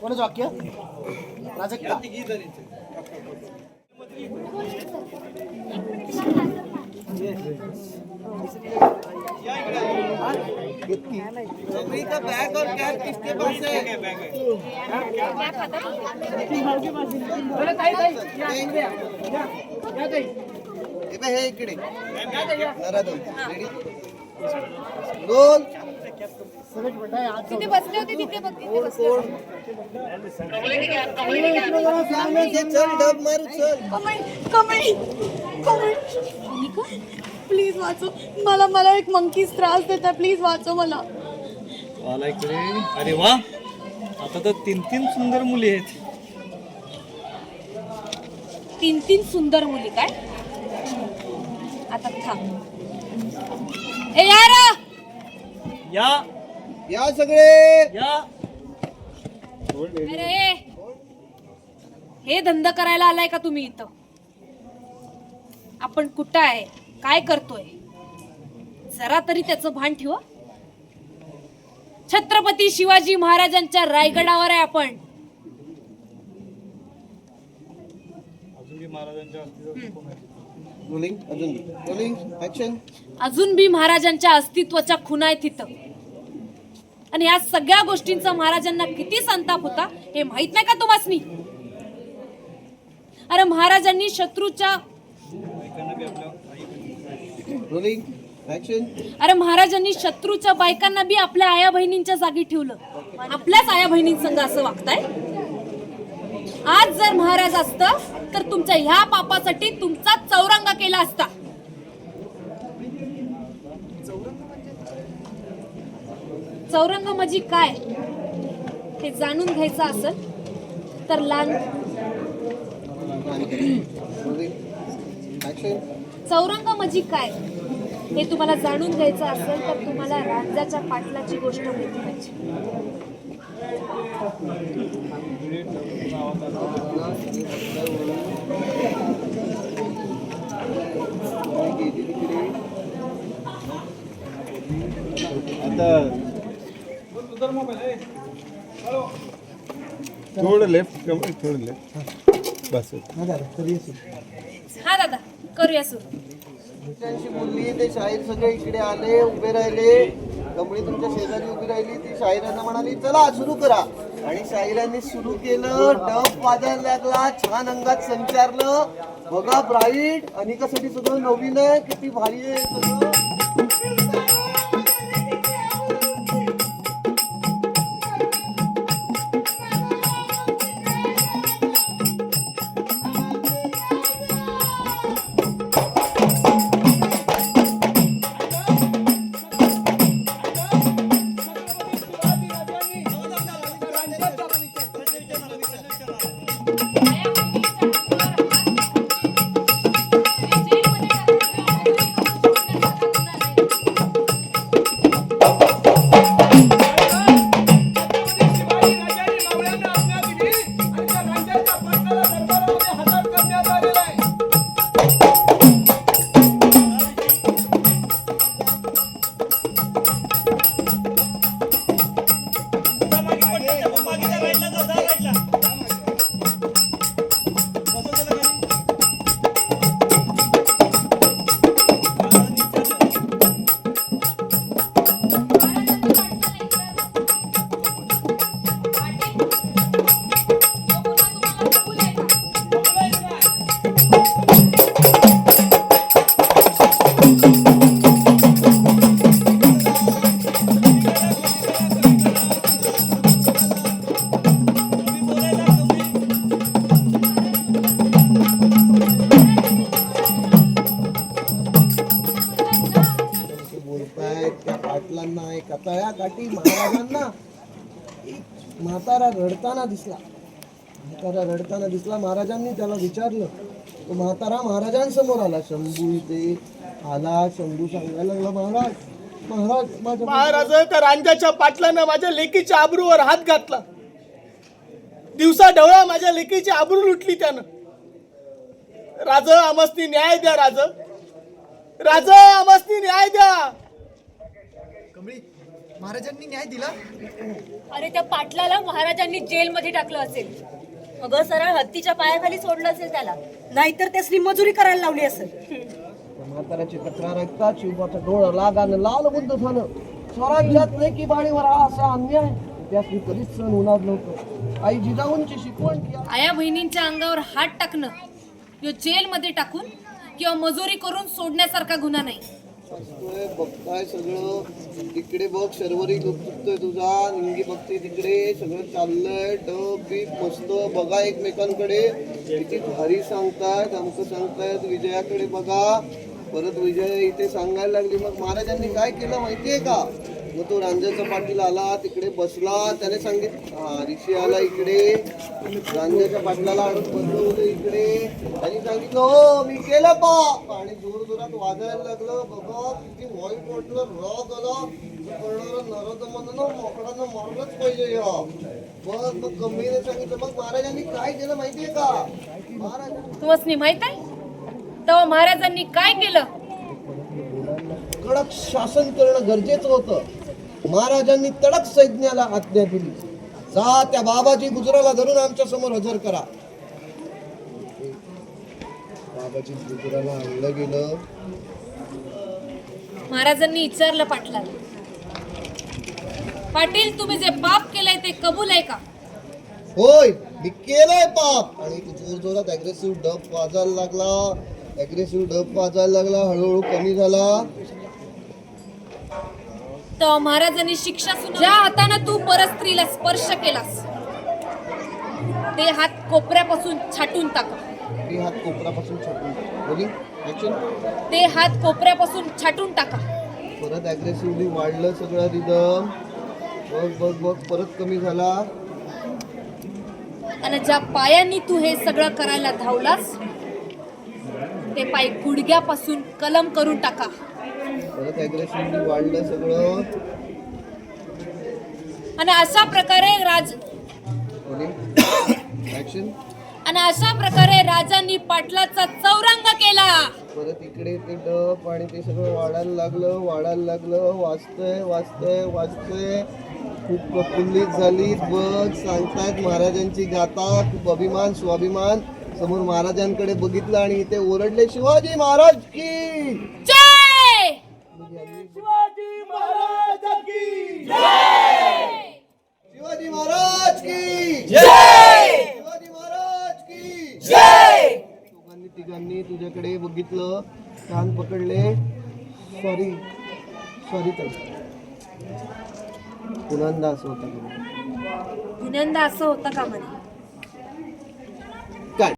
कोणाचं वाक्य प्राजक्ता का। बैग और कैप किसके पास है बघ, हे. इकडे जरा दोन. तिथे बसले होते तिथे बघ तिथे बसले होते. चल डब मारू चल. कमळी कमळी कमळी मोनिका प्लीज वाचव. मला मला एक मंकीज त्रास देता प्लीज वाचव मला. इकडे. अरे वा. आता तर तीन तीन सुंदर मुली आहेत. तीन तीन सुंदर मुली काय? आता थांब. ए यार! या. या सगळे. या. अरे हे धंद करायला आलाय का तुम्ही इथं? आपण कुठं आहे? काय करतोय? जरा तरी त्याचं भान ठेवा. छत्रपती शिवाजी महाराजांच्या रायगडावर आहे आपण. अजूनही महाराजांच्या? रोलिंग अजून रोलिंग ऍक्शन अजून बी महाराजांच्या अस्तित्वाच्या खुणा आहेत तिथं. आणि या सगळ्या गोष्टींचा महाराजांना किती संताप होता हे माहीत नाही का तुम्हासनी अरे महाराजांनी शत्रूच्या रोलिंग ऍक्शन अरे महाराजांनी शत्रूच्या बायकांना बी आपल्या आया बहिणींच्या जागी ठेवलं. आपल्याच आया बहिणींसंग असं वागताय? आज जर महाराज असत तर तुमच्या ह्या पापासाठी तुमचा चौरंगा केला असता. चौरंग म्हणजे काय? हे जाणून घ्यायचं असेल तर लहान चौरंग म्हणजे काय? हे तुम्हाला जाणून घ्यायचं असेल तर तुम्हाला राज्याच्या पाटलाची गोष्ट माहिती पाहिजे. थोडं लेफ्ट थोडं लेफ्ट बस हा दादा. हा करूया सुरू. त्यांची बोलली ते शाहीर सगळे इकडे आले उभे राहिले. कमळी तुमच्या शेजारी उभी राहिली ती शाहिरांना म्हणाली चला सुरू करा. आणि शाहिरांनी सुरू केलं डब वाजायला लागला छान अंगात संचारलं. बघा ब्राईट अनिकासाठी सुद्धा नवीन आहे किती भारी आहे. सगळं म्हातारा रडताना दिसला. म्हातारा रडताना दिसला. महाराजांनी त्याला विचारलं. तो म्हातारा महाराजांसमोर आला. शंभू इथे आला. शंभू सांगायला लागला महाराज महाराज माझ्या महाराज त्या रांजाच्या पाटलानं माझ्या लेकीच्या आबरूवर हात घातला. दिवसा ढवळा माझ्या लेकीची आबरू लुटली त्यानं. राज आमसनी न्याय द्या राज. राज आमसनी न्याय द्या. कमळी महाराजांनी न्याय दिला? अरे त्या पाटलाला महाराजांनी जेलमध्ये टाकलं असेल. अगं सरळ हत्तीच्या पायाखाली सोडलं असेल त्याला. नाहीतर त्यासनी मजुरी करायला लावली असेल. म्हाताऱ्याची तक्रार ऐकता शिवबाचा डोळा लागानं लाल बुद्ध झालं. स्वराज्यात लेकी बाळीवर हा असा अन्याय. त्यासनी कधीच सण होणार नव्हतं. आई जिजाऊंची शिकवण की आया बहिणींच्या अंगावर हात टाकणं यो जेलमध्ये टाकून किंवा मजुरी करून सोडण्यासारखा गुन्हा नाही. बघताय सगळं. तिकडे बघ शर्वरी लोक चुकतोय तुझा. निंगी बघते तिकडे. सगळं चाललंय. डब बीप मस्त. बघा एकमेकांकडे. किती भारी सांगतायत. आमचं सांगतायत. विजयाकडे बघा. परत विजय इथे सांगायला लागली. मग महाराजांनी काय केलं माहितीये का? मग तो रांजाचा पाटील आला तिकडे बसला. त्याने सांगितलं हा ऋषी आला इकडे. रांजाच्या पाटलाला आणून बसवलं इकडे. त्यांनी सांगितलं हो मी केलं पा आणि जोर जोरात वाजायला लागलं. बाबा किती वाईट वाटलं राग आला. करणारा नरद म्हणून मोकडानं मारलंच पाहिजे मग मग गंभीरने सांगितलं मग महाराजांनी काय केलं माहितीये का? महाराजांनी तुम्हाला माहीत आहे? तेव्हा महाराजांनी काय केलं? कडक शासन करणं गरजेचं होतं. महाराजांनी तडक सैन्याला आज्ञा दिली. जा त्या बाबाजी गुजराला धरून आमच्यासमोर हजर करा. बाबाजी गुजराला आणलं गेलं. महाराजांनी विचारलं पाटलाला. पाटील तुम्ही जे पाप केलंय ते कबूल आहे का? होय मी केलंय पाप. आणि जोर जोरात अग्रेसिव्ह डब वाजायला लागला. अग्रेसिव्ह डब वाजायला लागला हळूहळू कमी झाला. तेव्हा महाराजांनी शिक्षा. ज्या हातानं तू परस्त्रीला स्पर्श केलास ते हात कोपऱ्यापासून छाटून टाका. मी हात कोपरापासून छाटून बोली ऍक्शन ते हात कोपऱ्यापासून छाटून टाका. परत अग्रेसिव्हली वाढलं सगळं रिदम बघ बघ बघ परत कमी झाला. आणि ज्या पायांनी तू हे सगळं करायला धावलास ते पाय गुडघ्यापासून कलम करून टाका. परत अग्रेसिव्हली वाढलं सगळं. आणि अशा प्रकारे राज ऍक्शन आणि अशा प्रकारे राजांनी पाटलाचा चौरंग केला. परत इकडे ते डप आणि ते सगळं वाढायला लागलं वाढायला लागलं. वाचतंय वाचतंय वाचतंय. खूप प्रफुल्लित झाली. बघ सांगतायत महाराजांची गाथा खूप अभिमान स्वाभिमान. समोर महाराजांकडे बघितलं आणि इथे ओरडले शिवाजी महाराज की! जय! शिवाजी महाराज की शिवाजी महाराज की दोघांनी तिघांनी तुझ्याकडे बघितलं कान पकडले. सॉरी सॉरी ताई. पुन्हा असं होतं. पुण्यांदा असं होतं का म्हणे?